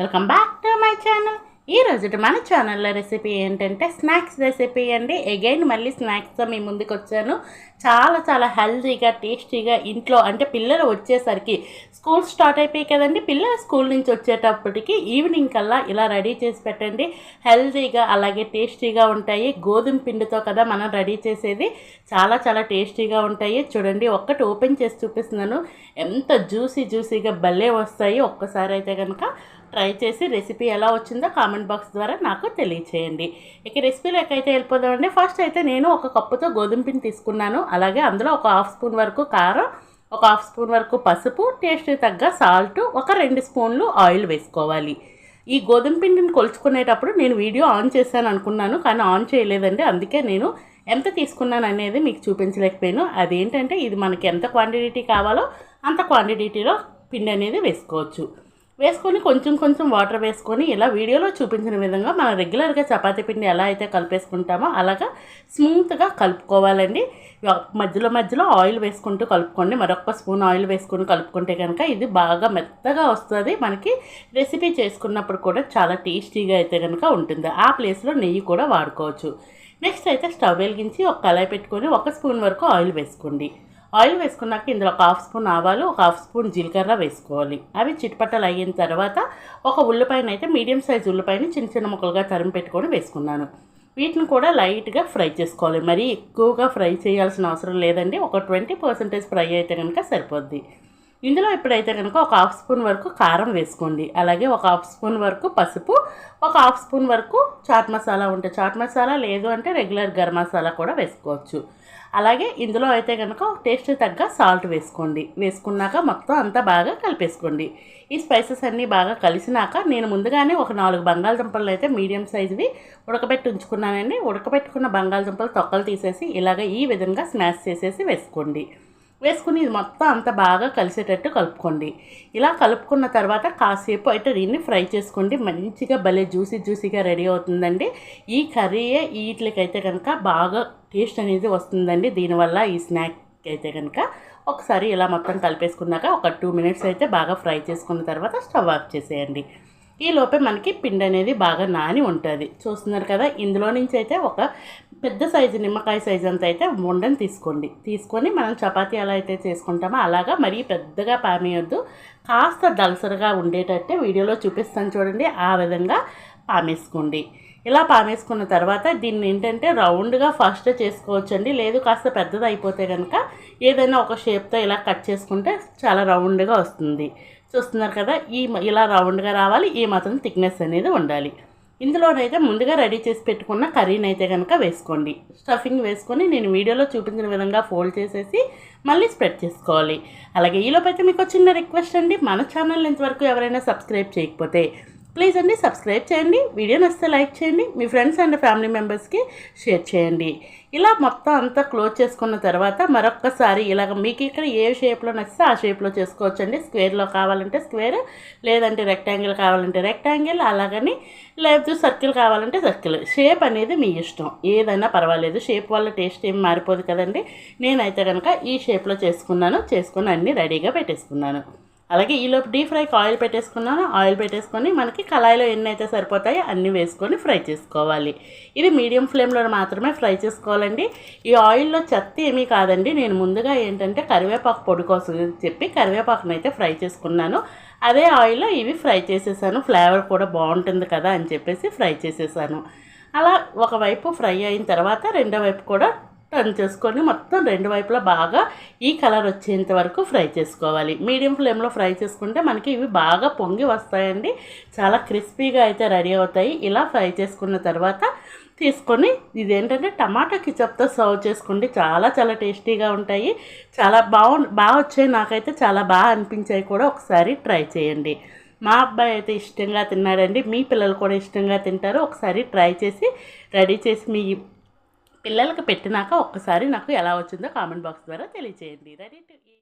Welcome back to my channel. ఈ రోజు మన ఛానల్లో రెసిపీ ఏంటంటే స్నాక్స్ రెసిపీ అండి. అగైన్ మళ్ళీ స్నాక్స్తో మీ ముందుకు వచ్చాను. చాలా చాలా హెల్తీగా టేస్టీగా ఇంట్లో అంటే పిల్లలు వచ్చేసరికి స్కూల్ స్టార్ట్ అయిపోయి కదండి. పిల్లలు స్కూల్ నుంచి వచ్చేటప్పటికి ఈవినింగ్ కల్లా ఇలా రెడీ చేసి పెట్టండి. హెల్తీగా అలాగే టేస్టీగా ఉంటాయి. గోధుమ పిండితో కదా మనం రెడీ చేసేది. చాలా చాలా టేస్టీగా ఉంటాయి. చూడండి ఒక్కటి ఓపెన్ చేసి చూపిస్తున్నాను. ఎంత జ్యూసీ జ్యూసీగా భలే వస్తాయి. ఒక్కసారి అయితే కనుక ట్రై చేసి రెసిపీ ఎలా వచ్చిందో కామెంట్ బాక్స్ ద్వారా నాకు తెలియచేయండి. ఇక రెసిపీలోకి అయితే వెళ్ళిపోదామండి ఫస్ట్ అయితే నేను ఒక కప్పుతో గోధుమ పిండి తీసుకున్నాను. అలాగే అందులో ఒక హాఫ్ స్పూన్ వరకు కారం ఒక హాఫ్ స్పూన్ వరకు పసుపు టేస్ట్ తగ్గ సాల్ట్ ఒక రెండు స్పూన్లు ఆయిల్ వేసుకోవాలి. ఈ గోధుమ పిండిని కొలుచుకునేటప్పుడు నేను వీడియో ఆన్ చేశాను అనుకున్నాను కానీ ఆన్ చేయలేదండి. అందుకే నేను ఎంత తీసుకున్నాను అనేది మీకు చూపించలేకపోయాను. అదేంటంటే ఇది మనకి ఎంత క్వాంటిటీ కావాలో అంత క్వాంటిటీలో పిండి అనేది వేసుకోవచ్చు. వేసుకొని కొంచెం కొంచెం వాటర్ వేసుకొని ఇలా వీడియోలో చూపించిన విధంగా మనం రెగ్యులర్గా చపాతీ పిండి ఎలా అయితే కలిపేసుకుంటామో అలాగా స్మూత్గా కలుపుకోవాలండి. మధ్యలో మధ్యలో ఆయిల్ వేసుకుంటూ కలుపుకోండి. మరొక స్పూన్ ఆయిల్ వేసుకొని కలుపుకుంటే కనుక ఇది బాగా మెత్తగా వస్తుంది. మనకి రెసిపీ చేసుకున్నప్పుడు కూడా చాలా టేస్టీగా అయితే కనుక ఉంటుంది. ఆ ప్లేస్లో నెయ్యి కూడా వాడుకోవచ్చు. నెక్స్ట్ అయితే స్టవ్ వెలిగించి ఒక కళాయి పెట్టుకొని ఒక స్పూన్ వరకు ఆయిల్ వేసుకోండి. ఆయిల్ వేసుకున్నాక ఇందులో ఒక హాఫ్ స్పూన్ ఆవాలు ఒక హాఫ్ స్పూన్ జీలకర్ర వేసుకోవాలి. అవి చిట్పట్టలు అయిన తర్వాత ఒక ఉల్లిపాయను అయితే మీడియం సైజ్ ఉల్లిపాయని చిన్న చిన్న ముక్కలుగా తరిమి పెట్టుకొని వేసుకున్నాను. వీటిని కూడా లైట్గా ఫ్రై చేసుకోవాలి. మరీ ఎక్కువగా ఫ్రై చేయాల్సిన అవసరం లేదండి. ఒక ట్వంటీ పర్సెంటేజ్ ఫ్రై అయితే కనుక సరిపోద్ది. ఇందులో ఇప్పుడైతే కనుక ఒక హాఫ్ స్పూన్ వరకు కారం వేసుకోండి. అలాగే ఒక హాఫ్ స్పూన్ వరకు పసుపు ఒక హాఫ్ స్పూన్ వరకు చాట్ మసాలా ఉంటే చాట్ మసాలా లేదు అంటే రెగ్యులర్ గరం మసాలా కూడా వేసుకోవచ్చు. అలాగే ఇందులో అయితే కనుక టేస్ట్ తగ్గ సాల్ట్ వేసుకోండి. వేసుకున్నాక మొత్తం అంతా బాగా కలిపేసుకోండి. ఈ స్పైసెస్ అన్నీ బాగా కలిసినాక నేను ముందుగానే ఒక నాలుగు బంగాళదుంపలు అయితే మీడియం సైజువి ఉడకబెట్టి ఉంచుకున్నానండి. ఉడకబెట్టుకున్న బంగాళదుంపలు తొక్కలు తీసేసి ఇలాగ ఈ విధంగా స్మాష్ చేసేసి వేసుకోండి. వేసుకుని ఇది మొత్తం అంత బాగా కలిసేటట్టు కలుపుకోండి. ఇలా కలుపుకున్న తర్వాత కాసేపు అయితే దీన్ని ఫ్రై చేసుకోండి. మంచిగా భలే జ్యూసీ జ్యూసీగా రెడీ అవుతుందండి. ఈ కర్రీయే వీటికైతే కనుక బాగా టేస్ట్ అనేది వస్తుందండి. దీనివల్ల ఈ స్నాక్ అయితే కనుక ఒకసారి ఇలా మొత్తం కలిపేసుకున్నాక ఒక టూ మినిట్స్ అయితే బాగా ఫ్రై చేసుకున్న తర్వాత స్టవ్ ఆఫ్ చేసేయండి. ఈ లోపే మనకి పిండి అనేది బాగా నాని ఉంటుంది. చూస్తున్నారు కదా ఇందులో నుంచి అయితే ఒక పెద్ద సైజు నిమ్మకాయ సైజు అంత అయితే ఉండని తీసుకోండి. తీసుకొని మనం చపాతీ ఎలా అయితే చేసుకుంటామో అలాగా మరీ పెద్దగా పామేయొద్దు. కాస్త దలసరగా ఉండేటట్టే వీడియోలో చూపిస్తాను చూడండి. ఆ విధంగా పామేసుకోండి. ఇలా పామేసుకున్న తర్వాత దీన్ని ఏంటంటే రౌండ్గా ఫస్ట్ చేసుకోవచ్చండి. లేదు కాస్త పెద్దది అయిపోతే కనుక ఏదైనా ఒక షేప్తో ఇలా కట్ చేసుకుంటే చాలా రౌండ్గా వస్తుంది. చూస్తున్నారు కదా ఈ ఇలా రౌండ్గా రావాలి. ఈ మాత్రం థిక్నెస్ అనేది ఉండాలి. ఇందులోనైతే ముందుగా రెడీ చేసి పెట్టుకున్న కర్రీని అయితే కనుక వేసుకోండి. స్టఫింగ్ వేసుకొని నేను వీడియోలో చూపించిన విధంగా ఫోల్డ్ చేసేసి మళ్ళీ స్ప్రెడ్ చేసుకోవాలి. అలాగే ఈలోపైతే మీకు చిన్న రిక్వెస్ట్ అండి. మన ఛానల్ ఇంతవరకు ఎవరైనా సబ్స్క్రైబ్ చేయకపోతే ప్లీజ్ అండి సబ్స్క్రైబ్ చేయండి. వీడియో నచ్చితే లైక్ చేయండి. మీ ఫ్రెండ్స్ అండ్ ఫ్యామిలీ మెంబర్స్కి షేర్ చేయండి. ఇలా మొత్తం అంతా క్లోజ్ చేసుకున్న తర్వాత మరొక్కసారి ఇలాగ మీకు ఇక్కడ ఏ షేప్లో నచ్చితే ఆ షేప్లో చేసుకోవచ్చండి. స్క్వేర్లో కావాలంటే స్క్వేర్ లేదంటే రెక్టాంగిల్ కావాలంటే రెక్టాంగిల్ అలాగని లేదు సర్కిల్ కావాలంటే సర్కిల్. షేప్ అనేది మీ ఇష్టం. ఏదైనా పర్వాలేదు. షేప్ వల్ల టేస్ట్ ఏం మారిపోదు కదండి. నేనైతే కనుక ఈ షేప్లో చేసుకున్నాను. చేసుకుని అన్నీ రెడీగా పెట్టేసుకున్నాను. అలాగే ఈలోపు డీప్ ఫ్రైకి ఆయిల్ పెట్టేసుకున్నాను. ఆయిల్ పెట్టేసుకొని మనకి కళాయిలో ఎన్ని అయితే సరిపోతాయో అన్నీ వేసుకొని ఫ్రై చేసుకోవాలి. ఇది మీడియం ఫ్లేమ్లో మాత్రమే ఫ్రై చేసుకోవాలండి. ఈ ఆయిల్లో చెత్త ఏమీ కాదండి. నేను ముందుగా ఏంటంటే కరివేపాకు పొడి కోసం చెప్పి కరివేపాకును అయితే ఫ్రై చేసుకున్నాను. అదే ఆయిల్లో ఇవి ఫ్రై చేసేసాను. ఫ్లేవర్ కూడా బాగుంటుంది కదా అని చెప్పేసి ఫ్రై చేసేసాను. అలా ఒకవైపు ఫ్రై అయిన తర్వాత రెండో వైపు కూడా టర్న్ చేసుకొని మొత్తం రెండు వైపులా బాగా ఈ కలర్ వచ్చేంత వరకు ఫ్రై చేసుకోవాలి. మీడియం ఫ్లేమ్లో ఫ్రై చేసుకుంటే మనకి ఇవి బాగా పొంగి వస్తాయండి. చాలా క్రిస్పీగా అయితే రెడీ అవుతాయి. ఇలా ఫ్రై చేసుకున్న తర్వాత తీసుకొని ఇదేంటంటే టమాటా కిచప్తో సర్వ్ చేసుకోండి. చాలా చాలా టేస్టీగా ఉంటాయి. చాలా బాగు బాగా వచ్చాయి. నాకైతే చాలా బాగా అనిపించాయి కూడా ఒకసారి ట్రై చేయండి. మా అబ్బాయి అయితే ఇష్టంగా తిన్నాడండి. మీ పిల్లలు కూడా ఇష్టంగా తింటారు. ఒకసారి ట్రై చేసి రెడీ చేసి మీ పిల్లలకు పెట్టినాక ఒక్కసారి నాకు ఎలా వచ్చిందో కామెంట్ బాక్స్ ద్వారా తెలియచేయండి. Ready to